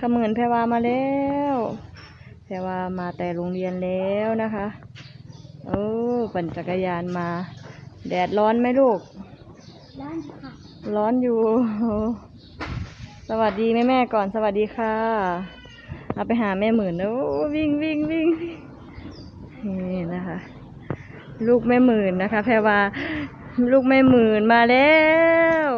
ขมือนแพรวามาแล้วแพรวามาแต่โรงเรียนแล้วนะคะโอ้ปั่นจักรยานมา แดดร้อนไหมลูก ร้านค่ะ ร้อนอยู่ สวัสดีแม่แม่ๆก่อนสวัสดีค่ะ เอาไปหาแม่หมื่นโอ้วิ่งวิ่งวิ่งนี่นะคะ ลูกแม่หมื่นนะคะ แพรวา ลูกแม่หมื่นมาแล้ว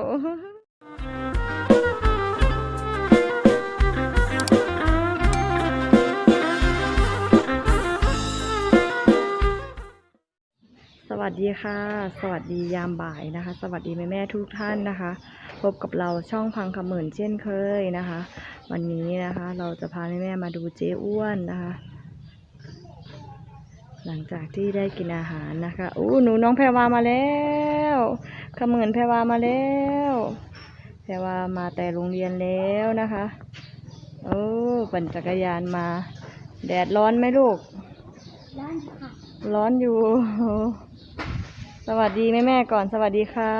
สวัสดีค่ะ สวัสดียามบ่ายนะคะ สวัสดีแม่แม่ๆทุกท่านนะคะ พบกับเราช่องพังคำเหมือนเช่นเคยนะคะ วันนี้นะคะ เราจะพาแม่แม่ๆมาดูเจ๊อ้วนนะคะ หลังจากที่ได้กินอาหารนะคะอู้หนูน้องแพรวามาแล้วขมือนแพรวามาแล้วแพรวามาแต่โรงเรียนแล้วนะคะโอ้ปั่นจักรยานมา แดดร้อนไหมลูกร้านค่ะร้อนอยู่ สวัสดีแม่แม่ก่อนสวัสดีค่ะ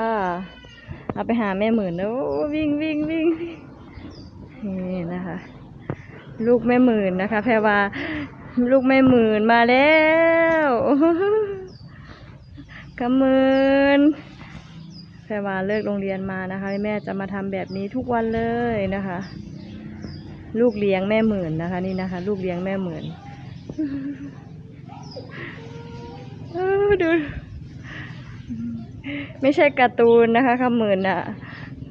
เอาไปหาแม่หมื่นโอ้วิ่งวิ่งวิ่งนี่นะคะ ลูกแม่หมื่นนะคะ แพรวาลูกแม่หมื่นมาแล้วกำมืนแพรวาเลิกโรงเรียนมานะคะแม่จะมาทำแบบนี้ทุกวันเลยนะคะ ลูกเลี้ยงแม่หมื่นนะคะ นี่นะคะ ลูกเลี้ยงแม่หมื่นดู ไม่ใช่การ์ตูนนะคะคำหมื่นอะ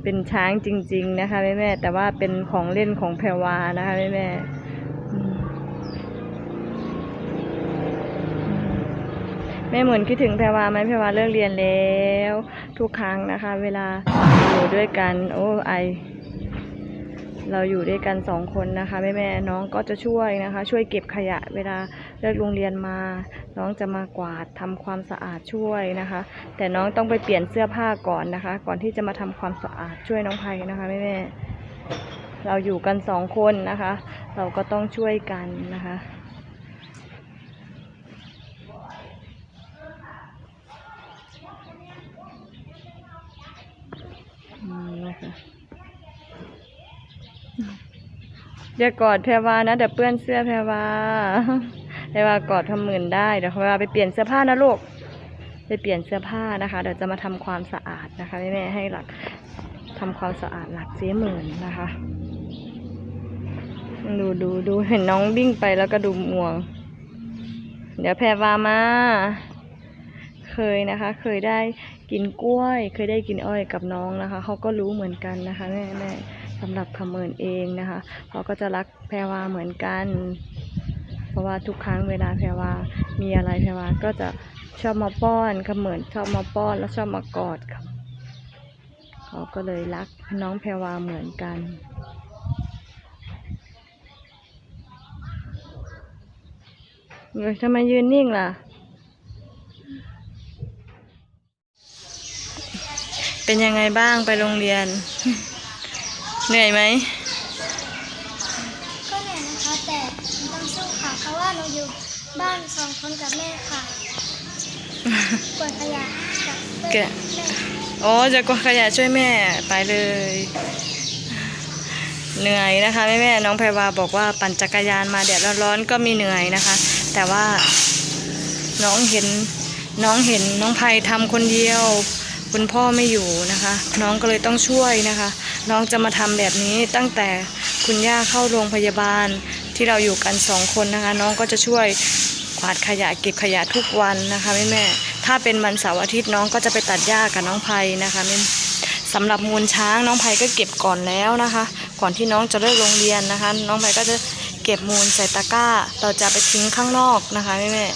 เป็นช้างจริง ๆ นะคะแม่แม่แต่ว่าเป็นของเล่นของแพรวานะคะแม่แม่แม่หมื่นคิดถึงแพรวาไหมแพรวาเลิกเรียนแล้ว ทุกครั้งนะคะ เวลาอยู่ด้วยกัน โอ้ไอ เราอยู่ด้วยกันสองคนนะคะแม่แม่น้องก็จะช่วยนะคะ ช่วยเก็บขยะเวลา เลิกโรงเรียนมา น้องจะมากวาดทำความสะอาดช่วยนะคะ แต่น้องต้องไปเปลี่ยนเสื้อผ้าก่อนนะคะ ก่อนที่จะมาทำความสะอาดช่วยน้องไพนะคะแม่แม่เราอยู่กันสองคนนะคะ เราก็ต้องช่วยกันนะคะอืมนะคะอย่ากอดแพรวานะเดี๋ยวเปื้อนเสื้อแพรวา แพรวากอดทำหมื่นได้เดี๋ยวแพรวาไปเปลี่ยนเสื้อผ้านะลูกไปเปลี่ยนเสื้อผ้านะคะเดี๋ยวจะมาทำความสะอาดนะคะแม่แม่ให้หลักทำความสะอาดหลักเจ๊หมื่นนะคะ ดูดูดูเห็นน้องวิ่งไปแล้วก็ดูม่วง เดี๋ยวแพรวามา เคยนะคะ เคยได้กินกล้วย เคยได้กินอ้อยกับน้องนะคะเขาก็รู้เหมือนกันนะคะแม่แม่สำหรับคำเมินเองนะคะเขาก็จะรักแพรวาเหมือนกันเราะว่าทุกครั้งเวลาแพรวามีอะไรแพรวาก็จะชอบมาป้อนคำเหมินชอบมาป้อนแล้วชอบมากอดค่ะเขาก็เลยรักน้องแพรวาเหมือนกันเดี๋ยวทำไมยืนนิ่งล่ะ เป็นยังไงบ้างไปโรงเรียน เหนื่อยไหม ก็เหนื่อยนะคะ แต่ต้องสู้ค่ะ เพราะว่าหนูอยู่ บ้านสองคนกับแม่ค่ะกวาดขยะกับเพื่อนแกะแม่อ๋อจะกวาดขยะช่วยแม่ไปเลย เหนื่อยนะคะแม่แม่ๆน้องแพรวาบอกว่าปั่นจักรยานมาแดดร้อนๆก็มีเหนื่อยนะคะ แต่ว่าน้องเห็นน้องเห็นน้องไพทำคนเดียว คุณพ่อไม่อยู่นะคะ น้องก็เลยต้องช่วยนะคะ น้องจะมาทำแบบนี้ตั้งแต่คุณย่าเข้าโรงพยาบาล ที่เราอยู่กันสองคนนะคะ น้องก็จะช่วยกวาดขยะเก็บขยะทุกวันนะคะแม่แม่ถ้าเป็นวันเสาร์อาทิตย์น้องก็จะไปตัดหญ้ากับน้องไพนะคะแม่สำหรับมูลช้างน้องไพก็เก็บก่อนแล้วนะคะ ก่อนที่น้องจะเลิกโรงเรียนนะคะ น้องไพก็จะเก็บมูลใส่ตะกร้า เราจะไปทิ้งข้างนอกนะคะแม่แม่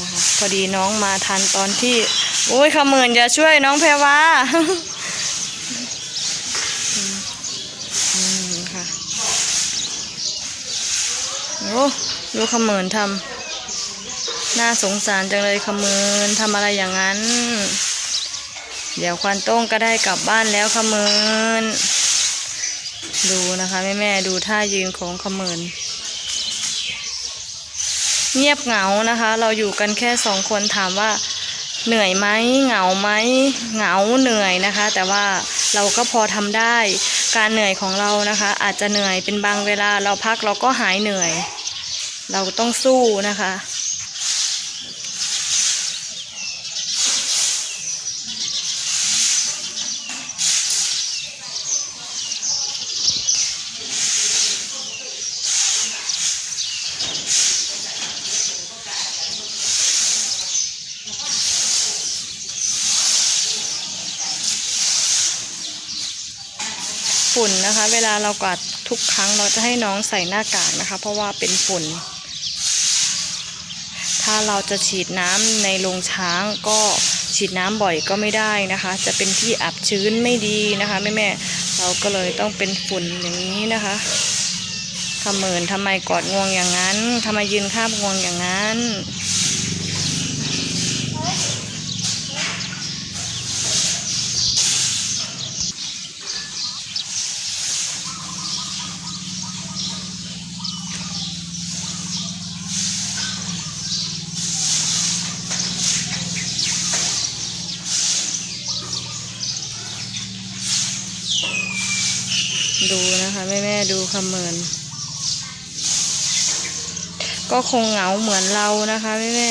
นะคะพอดีน้องมาทันตอนที่โอ้ยขมื่นอย่าช่วยน้องแพรวา อืมอืมค่ะ โอ้ดูขมื่นทำน่าสงสารจังเลยขมื่นทำอะไรอย่างนั้น เดี๋ยวควันต้งก็ได้กลับบ้านแล้วขมื่นดูนะคะแม่แม่ดูท่ายืนของขมื่นเงียบเหงานะคะ เราอยู่กันแค่สองคนถามว่าเหนื่อยไหมเหงาไหมเหงาเหนื่อยนะคะ แต่ว่าเราก็พอทำได้ การเหนื่อยของเรานะคะ อาจจะเหนื่อยเป็นบางเวลาเราพักเราก็หายเหนื่อย เราต้องสู้นะคะ ฝุ่นนะคะ เวลาเรากวาดทุกครั้งเราจะให้น้องใส่หน้ากากนะคะ เพราะว่าเป็นฝุ่น ถ้าเราจะฉีดน้ำในโรงช้างก็ฉีดน้ำบ่อยก็ไม่ได้นะคะ จะเป็นที่อับชื้นไม่ดีนะคะแม่แม่เราก็เลยต้องเป็นฝุ่นอย่างนี้นะคะขมเมินทำไมกอดงวงอย่างนั้นทำไมยืนข้ามงวงอย่างนั้น ดูนะคะ แม่แม่ดูขมเมินก็คงเหงาเหมือนเรานะคะแม่แม่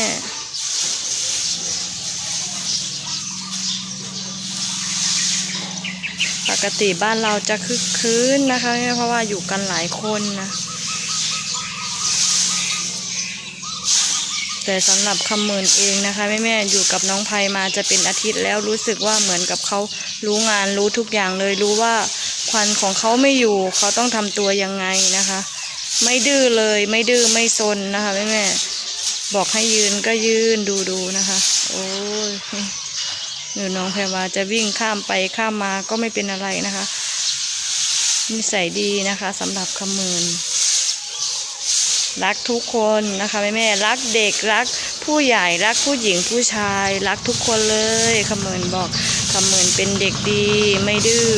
ปกติบ้านเราจะคึกคืนนะคะแม่เพราะว่าอยู่กันหลายคนนะแต่สำหรับคำเมินเองนะคะแม่แม่อยู่กับน้องไพมาจะเป็นอาทิตย์แล้วรู้สึกว่าเหมือนกับเขารู้งานรู้ทุกอย่างเลยรู้ว่า ควันของเขาไม่อยู่เขาต้องทำตัวยังไงนะคะ ไม่ดื้อเลยไม่ดื้อไม่ซนนะคะแม่แม่บอกให้ยืนก็ยืนดูดูนะคะ โอ้ยหนูน้องแพรวาจะวิ่งข้ามไปข้ามมาก็ไม่เป็นอะไรนะคะนิสัยดีนะคะสำหรับคำมืนรักทุกคนนะคะแม่แม่รักเด็กรักผู้ใหญ่รักผู้หญิงผู้ชาย รักทุกคนเลยคำมืนบอกคำมืนเป็นเด็กดีไม่ดื้อ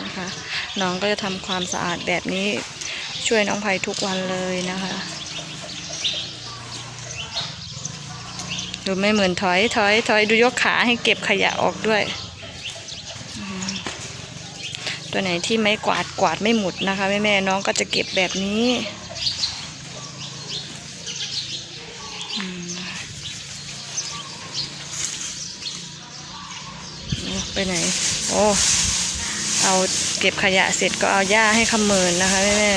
นะคะน้องก็จะทำความสะอาดแบบนี้ช่วยน้องไผ่ทุกวันเลยนะคะดูไม่เหมือนถอยถอยถอยดูยกขาให้เก็บขยะออกด้วย ตัวไหนที่ไม่กวาดกวาดไม่หมดนะคะแม่แม่น้องก็จะเก็บแบบนี้ไปไหน โอ้ เอาเก็บขยะเสร็จก็เอาหญ้าให้ขมืนนะคะแม่แม่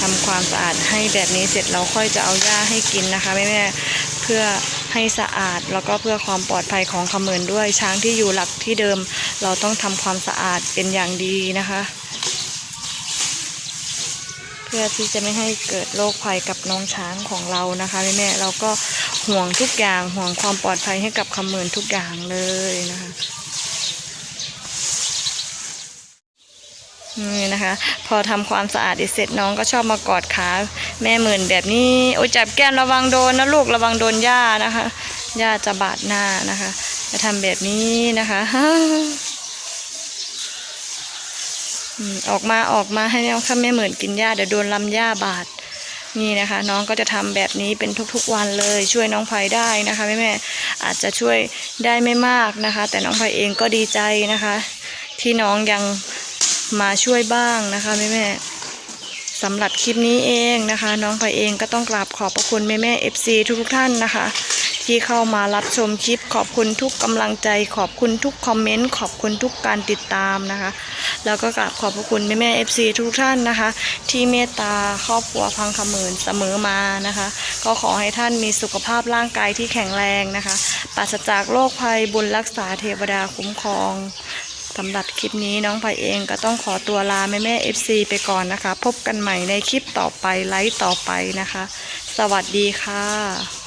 ทำความสะอาดให้แบบนี้เสร็จเราค่อยจะเอาหญ้าให้กินนะคะแม่แม่เพื่อให้สะอาดแล้วก็เพื่อความปลอดภัยของขมืนด้วยช้างที่อยู่หลักที่เดิม เราต้องทำความสะอาดเป็นอย่างดีนะคะ พื่อที่จะไม่ให้เกิดโรคภัยกับน้องช้างของเรานะคะแม่แม่เราก็ห่วงทุกอย่างห่วงความปลอดภัยให้กับคำเมินทุกอย่างเลยนะคะนี่นะคะ พอทำความสะอาดเสร็จน้องก็ชอบมากอดขาแม่หมื่นแบบนี้โอ้จับแก้มระวังโดนนะลูกระวังโดนหญ้านะคะหญ้าจะบาดหน้านะคะจะทำแบบนี้นะคะ ออกมาออกมาให้น้องข้าแม่เหมือนกินหญ้าเดี๋ยวโดนลำหญ้าบาดนี่นะคะ น้องก็จะทำแบบนี้เป็นทุกๆวันเลย ช่วยน้องไผ่ได้นะคะแม่แม่อาจจะช่วยได้ไม่มากนะคะ แต่น้องไผ่เองก็ดีใจนะคะ ที่น้องยังมาช่วยบ้างนะคะแม่แม่สำหรับคลิปนี้เองนะคะ น้องไผ่เองก็ต้องกราบขอบพระคุณแม่แม่เอฟซีทุกๆท่านนะคะ ที่เข้ามารับชมคลิป ขอบคุณทุกกำลังใจ ขอบคุณทุกคอมเมนต์ ขอบคุณทุกการติดตามนะคะ แล้วก็กราบขอบพระคุณแม่แม่เอฟซีทุกท่านนะคะ ที่เมตตาครอบครัวพังขมืนเสมอมานะคะ ก็ขอให้ท่านมีสุขภาพร่างกายที่แข็งแรงนะคะปราศจากโรคภัยบุญรักษาเทวดาคุ้มครองสำหรับคลิปนี้น้องไผ่เองก็ต้องขอตัวลาแม่แม่เอฟซีไปก่อนนะคะ พบกันใหม่ในคลิปต่อไปไลฟ์ต่อไปนะคะ สวัสดีค่ะ